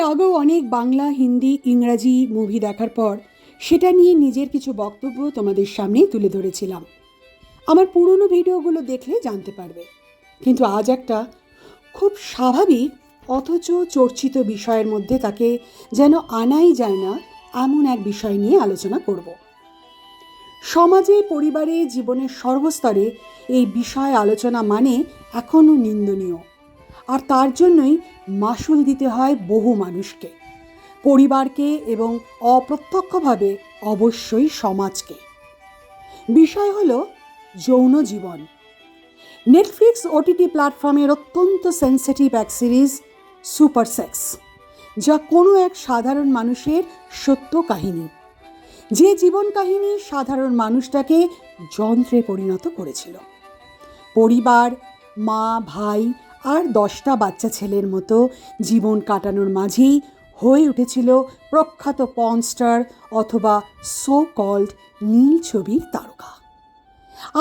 এর আগেও অনেক বাংলা, হিন্দি, ইংরাজি মুভি দেখার পর সেটা নিয়ে নিজের কিছু বক্তব্য তোমাদের সামনেই তুলে ধরেছিলাম। আমার পুরনো ভিডিওগুলো দেখলে জানতে পারবে। কিন্তু আজ একটা খুব স্বাভাবিক, অথচ চর্চিত বিষয়ের মধ্যে তাকে যেন আনাই যায় না এমন এক বিষয় নিয়ে আলোচনা করব। সমাজে, পরিবারে, জীবনের সর্বস্তরে এই বিষয় আলোচনা মানে এখনও নিন্দনীয়। আর তার জন্যই মাসুল দিতে হয় বহু মানুষকে, পরিবারকে এবং অপ্রত্যক্ষভাবে অবশ্যই সমাজকে। বিষয় হলো যৌন জীবন। নেটফ্লিক্স ওটিটি প্ল্যাটফর্মের অত্যন্ত সেন্সিটিভ এক সিরিজ সুপার সেক্স যা কোনো এক সাধারণ মানুষের সত্য কাহিনী, যে জীবন কাহিনী সাধারণ মানুষটাকে যন্ত্রে পরিণত করেছিল। পরিবার, মা, ভাই আর দশটা বাচ্চা ছেলের মতো জীবন কাটানোর মাঝেই হয়ে উঠেছিল প্রখ্যাত পনস্টার অথবা সো কল্ড নীল ছবির তারকা।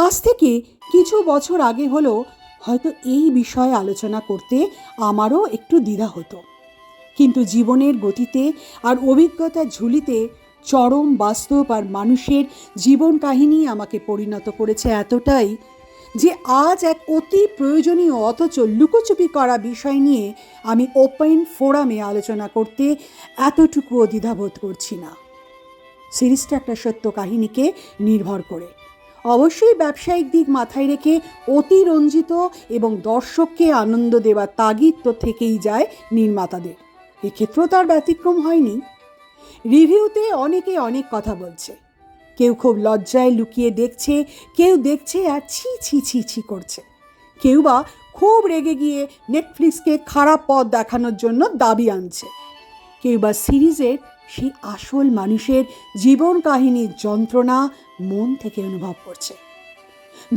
আজ থেকে কিছু বছর আগে হলো হয়তো এই বিষয়ে আলোচনা করতে আমারও একটু দ্বিধা হতো। কিন্তু জীবনের গতিতে আর অভিজ্ঞতার ঝুলিতে চরম বাস্তব আর মানুষের জীবন কাহিনী আমাকে পরিণত করেছে এতটাই যে আজ এক অতি প্রয়োজনীয় অথচ লুকোচুপি করা বিষয় নিয়ে আমি ওপেন ফোরামে আলোচনা করতে এতটুকুও দ্বিধাবোধ করছি না। সিরিজটা একটা সত্য কাহিনীকে নির্ভর করে। অবশ্যই ব্যবসায়িক দিক মাথায় রেখে অতিরঞ্জিত এবং দর্শককে আনন্দ দেওয়ার তাগিদ তো থেকেই যায় নির্মাতাদের। এক্ষেত্রেও তার ব্যতিক্রম হয়নি। রিভিউতে অনেকে অনেক কথা বলছে। কেউ খুব লজ্জায় লুকিয়ে দেখছে, কেউ দেখছে আর ছি ছি ছি ছি করছে। কেউ বা খুব রেগে গিয়ে নেটফ্লিক্সকে খারাপ পথ দেখানোর জন্য দাবি আনছে। কেউ বা সিরিজের সেই আসল মানুষের জীবন কাহিনীর যন্ত্রণা মন থেকে অনুভব করছে।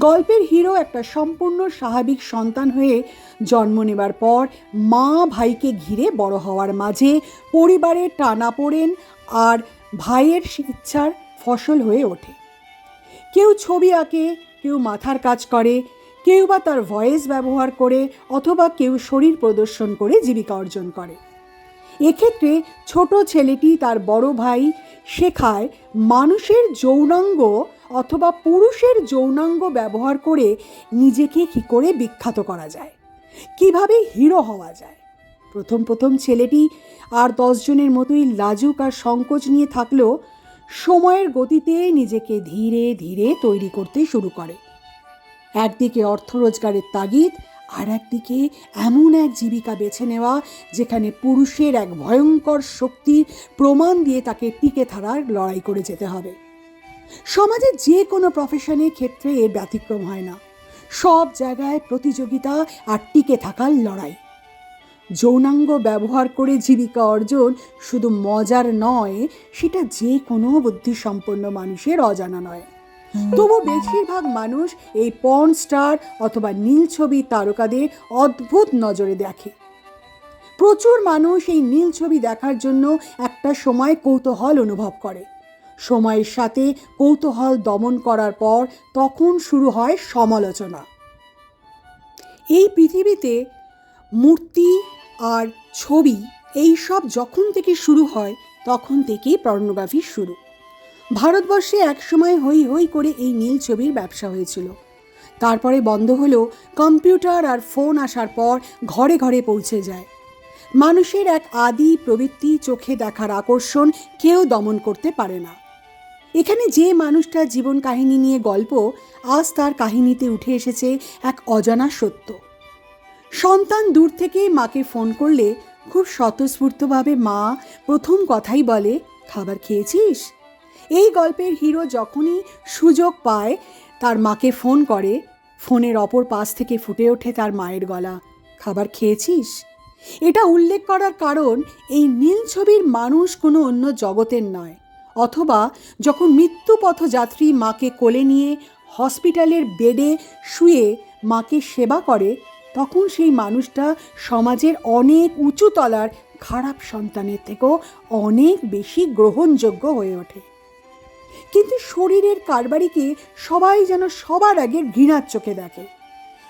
গল্পের হিরো একটা সম্পূর্ণ স্বাভাবিক সন্তান হয়ে জন্ম নেবার পর মা ভাইকে ঘিরে বড় হওয়ার মাঝে পরিবারের টানাপোড়েন আর ভাইয়ের ইচ্ছার ফসল হয়ে ওঠে। কেউ ছবি আঁকে, কেউ মাথার কাজ করে, কেউ বা তার ভয়েস ব্যবহার করে অথবা কেউ শরীর প্রদর্শন করে জীবিকা অর্জন করে। এক্ষেত্রে ছোট ছেলেটি তার বড় ভাই শেখায় মানুষের যৌনাঙ্গ অথবা পুরুষের যৌনাঙ্গ ব্যবহার করে নিজেকে কী করে বিখ্যাত করা যায়, কীভাবে হিরো হওয়া যায়। প্রথম প্রথম ছেলেটি আর দশজনের মতোই লাজুক আর সংকোচ নিয়ে থাকলেও সময়ের গতিতে নিজেকে ধীরে ধীরে তৈরি করতে শুরু করে। একদিকে অর্থ রোজগারের তাগিদ, আর একদিকে এমন এক জীবিকা বেছে নেওয়া, যেখানে পুরুষের এক ভয়ঙ্কর শক্তির প্রমাণ দিয়ে তাকে টিকে থাকার লড়াই করে যেতে হবে। সমাজে যে কোনো প্রফেশনের ক্ষেত্রে এর ব্যতিক্রম হয় না। সব জায়গায় প্রতিযোগিতা আর টিকে থাকার লড়াই। যৌনাঙ্গ ব্যবহার করে জীবিকা অর্জন শুধু মজার নয়, সেটা যে কোনো বুদ্ধিসম্পন্ন মানুষের অজানা নয়। তবু বেশিরভাগ মানুষ এই পর্ন স্টার অথবা নীল ছবি তারকাদের অদ্ভুত নজরে দেখে। প্রচুর মানুষ এই নীল ছবি দেখার জন্য একটা সময় কৌতূহল অনুভব করে। সময়ের সাথে কৌতূহল দমন করার পর তখন শুরু হয় সমালোচনা। এই পৃথিবীতে মূর্তি আর ছবি, এই সব যখন থেকে শুরু হয়, তখন থেকেই পর্নোগ্রাফি শুরু। ভারতবর্ষে একসময় হই হই করে এই নীল ছবির ব্যবসা হয়েছিল। তারপরে বন্ধ হলো কম্পিউটার আর ফোন আসার পর ঘরে ঘরে পৌঁছে যায়। মানুষের এক আদি প্রবৃত্তি চোখে দেখার আকর্ষণ কেউ দমন করতে পারে না। এখানে যে মানুষটার জীবন কাহিনী নিয়ে গল্প, আজ তার কাহিনীতে উঠে এসেছে এক অজানা সত্য। সন্তান দূর থেকে মাকে ফোন করলে খুব স্বতঃস্ফূর্তভাবে মা প্রথম কথাই বলে, খাবার খেয়েছিস? এই গল্পের হিরো যখনই সুযোগ পায়, তার মাকে ফোন করে। ফোনের অপর পাশ থেকে ফুটে ওঠে তার মায়ের গলা, খাবার খেয়েছিস? এটা উল্লেখ করার কারণ এই নীল ছবির মানুষ কোনো অন্য জগতের নয়, অথবা যখন মৃত্যুপথযাত্রী মাকে কোলে নিয়ে হসপিটালের বেডে শুয়ে মাকে সেবা করে তখন সেই মানুষটা সমাজের অনেক উঁচু তলার খারাপ সন্তানের থেকেও অনেক বেশি গ্রহণযোগ্য হয়ে ওঠে। কিন্তু শরীরের কারবারিকে সবাই যেন সবার আগে ঘৃণার চোখে দেখে।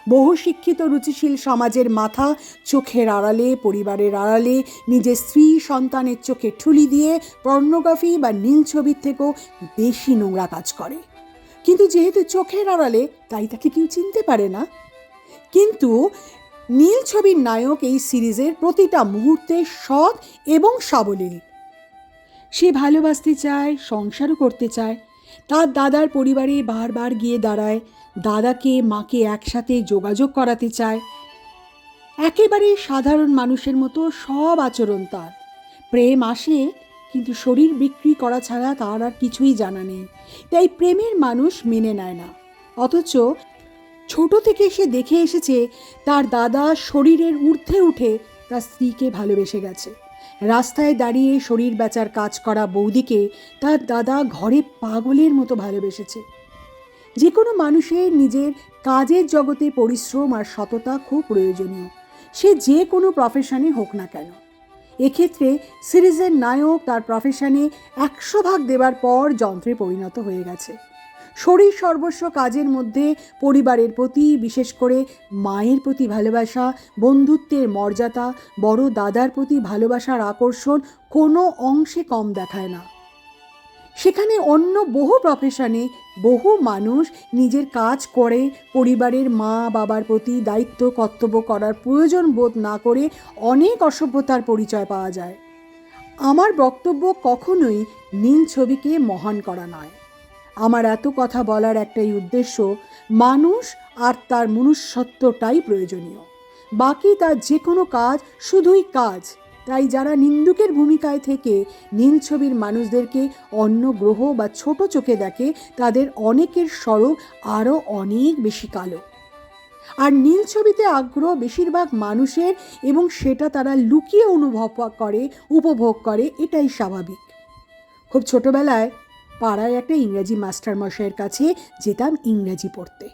বহু শিক্ষিত রুচিশীল সমাজের মাথা চোখের আড়ালে, পরিবারের আড়ালে, নিজের স্ত্রী সন্তানের চোখে ঠুলি দিয়ে পর্নোগ্রাফি বা নীল ছবির থেকেও বেশি নোংরা কাজ করে। কিন্তু যেহেতু চোখের আড়ালে, তাই তাকে কেউ চিনতে পারে না। কিন্তু নীল ছবির নায়ক এই সিরিজের প্রতিটা মুহূর্তে সৎ এবং সাবলীল। সে ভালোবাসতে চায়, সংসারও করতে চায়। তার দাদার পরিবারে বারবার গিয়ে দাঁড়ায়। দাদাকে, মাকে একসাথে যোগাযোগ করাতে চায়। একেবারে সাধারণ মানুষের মতো সব আচরণ তার। প্রেম আসে, কিন্তু শরীর বিক্রি করা ছাড়া তার আর কিছুই জানা নেই। তাই প্রেমের মানুষ মেনে নেয় না। অথচ ছোট থেকে সে দেখে এসেছে তার দাদা শরীরের ঊর্ধ্বে উঠে তার স্ত্রীকে ভালোবেসে গেছে। রাস্তায় দাঁড়িয়ে শরীর বেচার কাজ করা বৌদিকে তার দাদা ঘরে পাগলের মতো ভালোবেসেছে। যে কোনো মানুষের নিজের কাজের জগতে পরিশ্রম আর সততা খুব প্রয়োজনীয়। সে যে কোনো প্রফেশনে হোক না কেন। এক্ষেত্রে সিরিজের নায়ক তার প্রফেশনে একশো ভাগ দেবার পর যন্ত্রে পরিণত হয়ে গেছে। শরীর সর্বস্ব কাজের মধ্যে পরিবারের প্রতি, বিশেষ করে মায়ের প্রতি ভালোবাসা, বন্ধুত্বের মর্যাদা, বড় দাদার প্রতি ভালোবাসার আকর্ষণ কোনো অংশে কম দেখায় না। সেখানে অন্য বহু প্রফেশনে বহু মানুষ নিজের কাজ করে, পরিবারের মা বাবার প্রতি দায়িত্ব কর্তব্য করার প্রয়োজন বোধ না করে অনেক অসভ্যতার পরিচয় পাওয়া যায়। আমার বক্তব্য কখনোই নীল ছবিকে মহান করা নয়। আমার এত কথা বলার একটাই উদ্দেশ্য, মানুষ আর তার মনুষ্যত্বটাই প্রয়োজনীয়। বাকি তার যে কোনো কাজ শুধুই কাজ। তাই যারা নিন্দুকের ভূমিকায় থেকে নীল ছবির মানুষদেরকে অন্য গ্রহ বা ছোট চোখে দেখে, তাদের অনেকের স্বরূপ আরও অনেক বেশি কালো। আর নীল ছবিতে আগ্রহ বেশিরভাগ মানুষের এবং সেটা তারা লুকিয়ে অনুভব করে, উপভোগ করে, এটাই স্বাভাবিক। খুব ছোটবেলায় পাড়ায় একটা ইংরেজি মাস্টারমশাইয়ের কাছে যেতাম ইংরেজি পড়তে।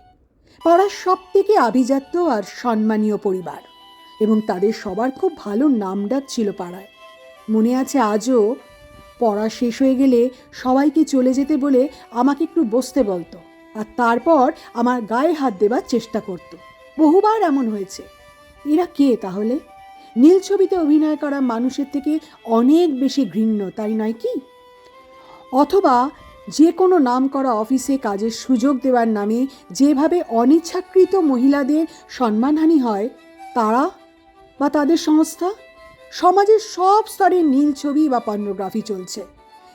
পাড়ার সব থেকে আভিজাত্য আর সম্মানীয় পরিবার এবং তাদের সবার খুব ভালো নামডাক ছিল পাড়ায়। মনে আছে আজও পড়া শেষ হয়ে গেলে সবাইকে চলে যেতে বলে আমাকে একটু বসতে বলতো আর তারপর আমার গায়ে হাত দেবার চেষ্টা করত। বহুবার এমন হয়েছে। এরা কে তাহলে? নীল ছবিতে অভিনয় করা মানুষের থেকে অনেক বেশি ঘৃণ্য, তাই নয় কি? অথবা যে কোনো নাম করা অফিসে কাজের সুযোগ দেওয়ার নামে যেভাবে অনিচ্ছাকৃত মহিলাদের সম্মানহানি হয়, তারা বা তাদের সংস্থা? সমাজের সব স্তরের নীল ছবি বা পর্নোগ্রাফি চলছে,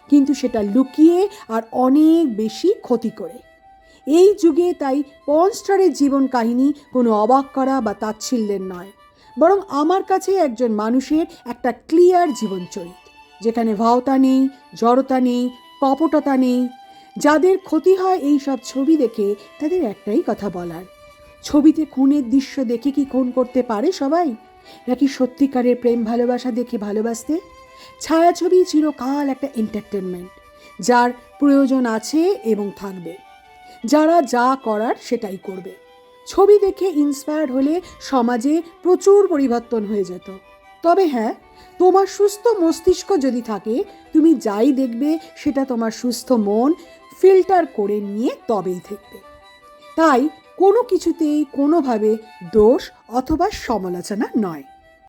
কিন্তু সেটা লুকিয়ে আর অনেক বেশি ক্ষতি করে। এই যুগে তাই পন স্টারের জীবন কাহিনী কোনো অবাক করা বা তাচ্ছিল্যের নয়, বরং আমার কাছে একজন মানুষের একটা ক্লিয়ার জীবন জীবনচরিত, যেখানে ভাওতা নেই, জড়তা নেই কপটতা নেই। যাদের ক্ষতি হয় এই সব ছবি দেখে তাদের একটাই কথা বলার। ছবিতে খুনের দৃশ্য দেখে কি খুন করতে পারে সবাই? নাকি সত্যিকারের প্রেম ভালোবাসা দেখে ভালোবাসতে? ছায়াছবি চিরকাল একটা এন্টারটেনমেন্ট যার প্রয়োজন আছে এবং থাকবে। যারা যা করার সেটাই করবে। ছবি দেখে ইন্সপায়ার্ড হলে সমাজে প্রচুর পরিবর্তন হয়ে যেত। তবে হ্যাঁ তোমার সুস্থ মস্তিষ্ক যদি থাকে, তুমি যাই দেখবে সেটা তোমার সুস্থ মন ফিল্টার করে নিয়ে তবেই থাকবে তাই কোনো কিছুতেই কোনোভাবে দোষ অথবা সমালোচনা নয়।